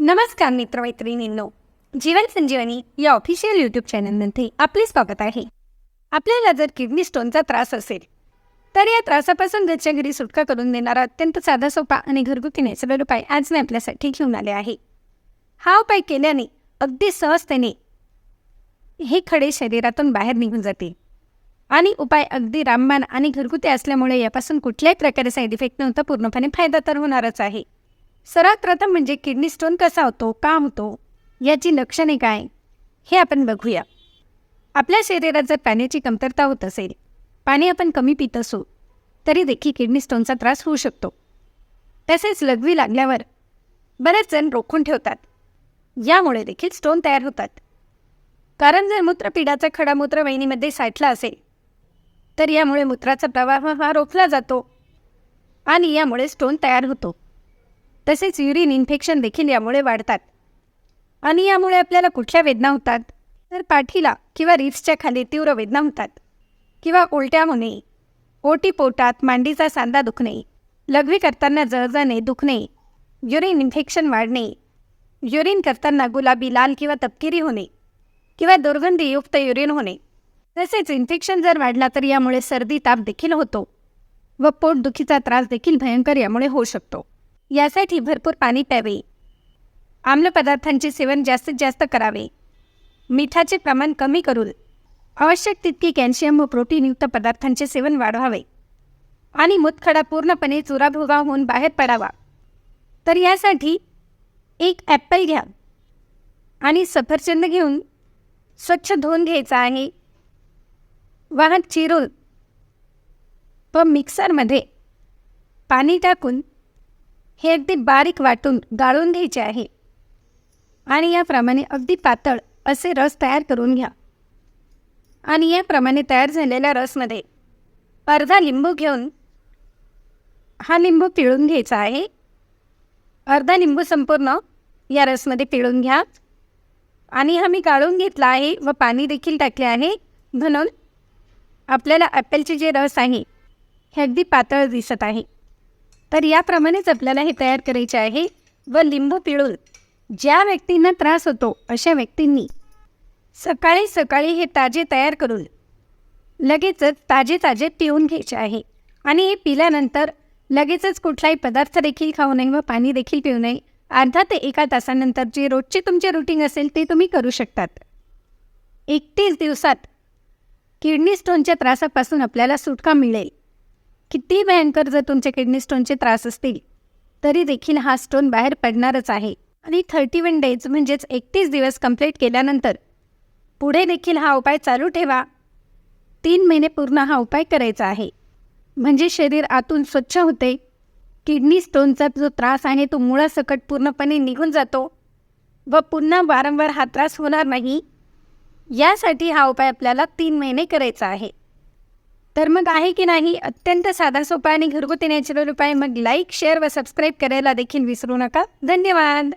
नमस्कार मित्रमैत्रिणींनो जीवन संजीवनी या official YouTube चॅनलमध्ये आपले स्वागत आहे. आपल्याला जर किडनी स्टोनचा त्रास असेल तर या त्रासापासून घरच्या घरी सुटका करून देणारा अत्यंत साधा सोपा आणि घरगुती नॅचरल उपाय आज मी आपल्यासाठी घेऊन आले आहे. हा उपाय केल्याने अगदी सहजतेने हे खडे शरीरातून बाहेर निघून जातील. आणि उपाय अगदी रामबाण आणि घरगुती असल्यामुळे यापासून कुठल्याही प्रकारे साईड इफेक्ट नव्हता पूर्णपणे फायदा तर होणारच आहे. सर्वात प्रथम म्हणजे किडनी स्टोन कसा होतो का होतो याची लक्षणे काय हे आपण बघूया. आपल्या शरीरात जर पाण्याची कमतरता होत असेल पाणी आपण कमी पित असू तरी देखील किडनी स्टोनचा त्रास होऊ शकतो. तसेच लघवी लागल्यावर बरेच जण रोखून ठेवतात. यामुळे देखील स्टोन तयार होतात. कारण जर मूत्रपिडाचा खडा मूत्रवाहिनीमध्ये साठला असेल तर यामुळे मूत्राचा प्रवाह हा रोखला जातो आणि यामुळे स्टोन तयार होतो. तसेच युरिन इन्फेक्शन देखील यामुळे वाढतात. आणि यामुळे आपल्याला कुठल्या वेदना होतात? तर पाठीला किंवा रिप्सच्या खाली तीव्र वेदना होतात. किंवा उलट्या होणे ओटी पोटात मांडीचा सांधा दुखणे लघवी करताना जळजणे दुखणे युरिन इन्फेक्शन वाढणे युरिन करताना गुलाबी लाल किंवा तपकिरी होणे किंवा दुर्गंधीयुक्त युरिन होणे. तसेच इन्फेक्शन जर वाढला तर यामुळे सर्दी ताप देखील होतो व पोटदुखीचा त्रास देखील भयंकर यामुळे होऊ शकतो. यासाठी भरपूर पाणी प्यावे. आम्ल पदार्थांचे सेवन जास्तीत जास्त करावे. मिठाचे प्रमाण कमी करून आवश्यक तितके कॅल्शियम व प्रोटीनयुक्त पदार्थांचे सेवन वाढवावे. आणि मुतखडा पूर्णपणे चुराभुगा होऊन बाहेर पडावा. तर यासाठी एक ॲपल घ्या. आणि सफरचंद घेऊन स्वच्छ धुवून घ्यायचा आहे. वाहन चिरून. व मिक्सरमध्ये पाणी टाकून हे अगदी बारीक वाटून गाळून घ्यायचे आहे. आणि याप्रमाणे अगदी पातळ असे रस तयार करून घ्या. आणि याप्रमाणे तयार झालेल्या रसमध्ये अर्धा लिंबू घेऊन हा लिंबू पिळून घ्यायचा आहे. अर्धा लिंबू संपूर्ण या रसमध्ये पिळून घ्या. आणि हा मी गाळून घेतला आहे व पाणी देखील टाकले आहे. म्हणून आपल्याला ॲपलचे जे रस आहे हे अगदी पातळ दिसत आहे. तर याप्रमाणेच आपल्याला हे तयार करायचे आहे व लिंबू पिळून ज्या व्यक्तींना त्रास होतो अशा व्यक्तींनी सकाळी सकाळी हे ताजे तयार करून लगेचच ताजे ताजे पिऊन घ्यायचे आहे. आणि हे पिल्यानंतर लगेचच कुठलाही पदार्थ देखील खाऊ नये व पाणी देखील पिऊ नये. अर्धा ते एका तासानंतर जे रोजचे तुमचे रुटीन असेल ते तुम्ही करू शकतात. एकतीस दिवसात किडनी स्टोनच्या त्रासापासून आपल्याला सुटका मिळेल. किती भयंकर जर तुमचे किडनी स्टोनचे त्रास असतील तरी देखील हा स्टोन बाहेर पडणारच आहे. आणि थर्टी वन डेज म्हणजेच एकतीस दिवस कंप्लीट केल्यानंतर पुढे देखील हा उपाय चालू ठेवा. तीन महिने पूर्ण हा उपाय करायचा आहे. म्हणजे शरीर आतून स्वच्छ होते. किडनी स्टोनचा जो त्रास आहे तो मुळासकट पूर्णपणे निघून जातो व पुन्हा वारंवार हा त्रास होणार नाही. यासाठी हा उपाय आपल्याला तीन महिने करायचा आहे. तर मग आहे की नाही? अत्यंत साधा सोपा आणि घरगुती नॅचरल उपाय. मग लाईक शेअर व सबस्क्राईब करायला देखील विसरू नका. धन्यवाद!